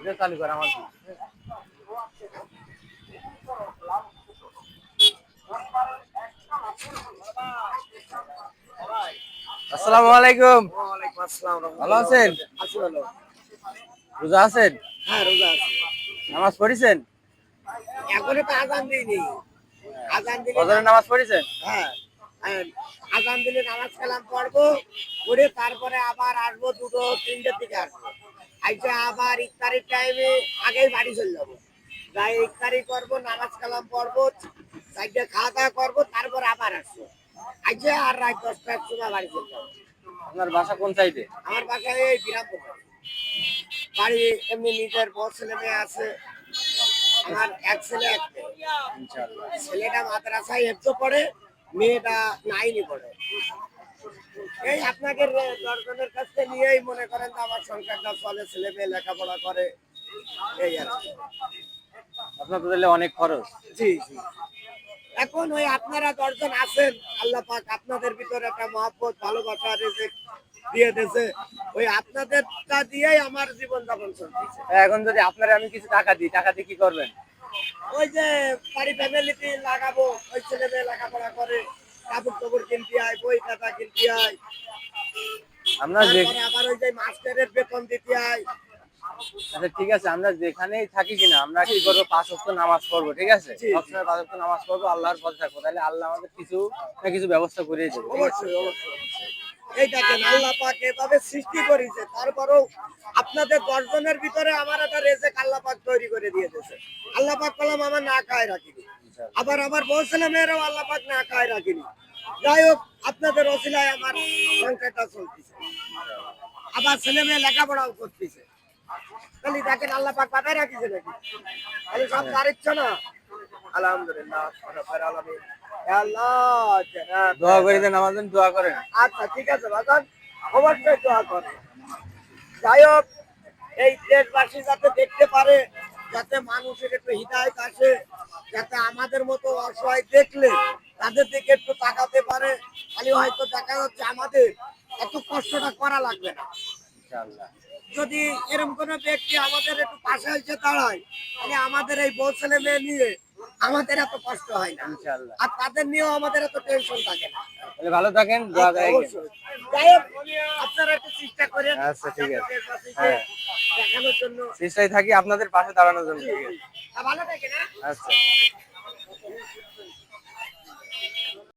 এটা চালু কর আমার আসসালামু আলাইকুম। আসসালাম ভালো আছেন? আছি রোজা আছেন? হ্যাঁ রোজা আছি। নামাজ পড়েছেন? এখনও তো আজান দিইনি। আজান দিলে নামাজ পড়েছেন? হ্যাঁ। আজান দিলে নামাজ কালাম পড়ব পড়ে তারপরে আবার আসব দুটো তিনটের দিকে আসব। আইসা আবার ইফতারির টাইমে আগেই বাড়ি চলে যাব। যাই ইফতারি করব নামাজ কালাম পড়ব সাইডে খাওয়া দাওয়া করব তারপর আবার আসব। আইসা আর রাত দশটার সময় বাড়ি চলে যাব। আপনার বাসা কোন সাইডে আমার বাসায় এই বিরামপুর। বাড়ি এমনি নিজের বড় ছেলে মেয়ে আছে। আমার এক ছেলে এক ছেলেটা মাদ্রাসায় হেফজো পড়ে মেয়েটা নাইনি পড়ে এই আপনাকে দর্শনের কাছ নিয়েই মনে করেন আমার সংসারটা চলে ছেলে মেয়ে লেখাপড়া করে। এই আর আপনার তো অনেক খরচ। জি জি। এখন ওই আপনারা দশজন আছেন আল্লাহ পাক আপনাদের ভিতরে একটা মহব্বত ভালোবাসা রেজেক দিয়ে দিয়েছে। ওই আপনাদেরটা দিয়েই আমার জীবন যাপন চলতেছে। এখন যদি আপনারা আমি কিছু টাকা দিই টাকা দিয়ে কি করবেন? ওই যে বাড়ি ফ্যামিলিতে লাগাবো ওই ছেলে মেয়ে লেখাপড়া করে কাপড় টাপড় কিনতে হয় বই খাতা কিনতে হয় আমরা যে আবার ওই যে মাস্টারের বেতন দিতে হয় আচ্ছা ঠিক আছে আমরা যেখানেই থাকি কিনা আমরা কি করব? পাঁচ নামাজ পড়ব ঠিক আছে। সবসময় পাঁচ নামাজ পড়ব আল্লাহর পথে থাকব। তাহলে আল্লাহ আমাদের কিছু না কিছু ব্যবস্থা করে দেবে অবশ্যই অবশ্যই অবশ্যই। এই দেখেন আল্লাহ পাক এভাবে সৃষ্টি করেছে তারপরেও আপনাদের দশজনের ভিতরে আমার একটা রেজেক আল্লাহ পাক তৈরি করে দিয়ে দিয়েছে। আল্লাহ পাক কলাম আমার না খায় রাখিনি। আবার আমার বউ ছেলে মেয়েরাও আল্লাহ পাক না খায় রাখিনি। যাই হোক আপনাদের অসিলায় আমার সংসারটা চলতেছে। আবার ছেলে মেয়ে লেখাপড়াও করতেছে। দেখেন আল্লাহ পাক বাধায় রাখিছে নাকি? তাহলে সব তার না আলহামদুলিল্লাহ দোয়া করে দেন আমাদের দোয়া করেন। আচ্ছা ঠিক আছে অবশ্যই দোয়া যাই হোক এই দেশবাসী যাতে দেখতে পারে যাতে মানুষের একটু হৃদায়ত আসে যাতে আমাদের মতো অসহায় দেখলে তাদের দিকে একটু তাকাতে পারে। খালি হয়তো দেখা যাচ্ছে আমাদের এত কষ্টটা করা লাগবে না। যদি এরকম কোনো ব্যক্তি আমাদের একটু পাশে এসে দাঁড়ায় তাহলে আমাদের এই বউ ছেলে মেয়ে নিয়ে আমাদের এত কষ্ট হয় না। আর তাদের নিয়েও আমাদের এত টেনশন থাকে না। ভালো থাকেন হোক, আপনারা একটু চেষ্টা করেন। আচ্ছা, ঠিক আছে। চেষ্টায় থাকি আপনাদের পাশে দাঁড়ানোর জন্য। আচ্ছা।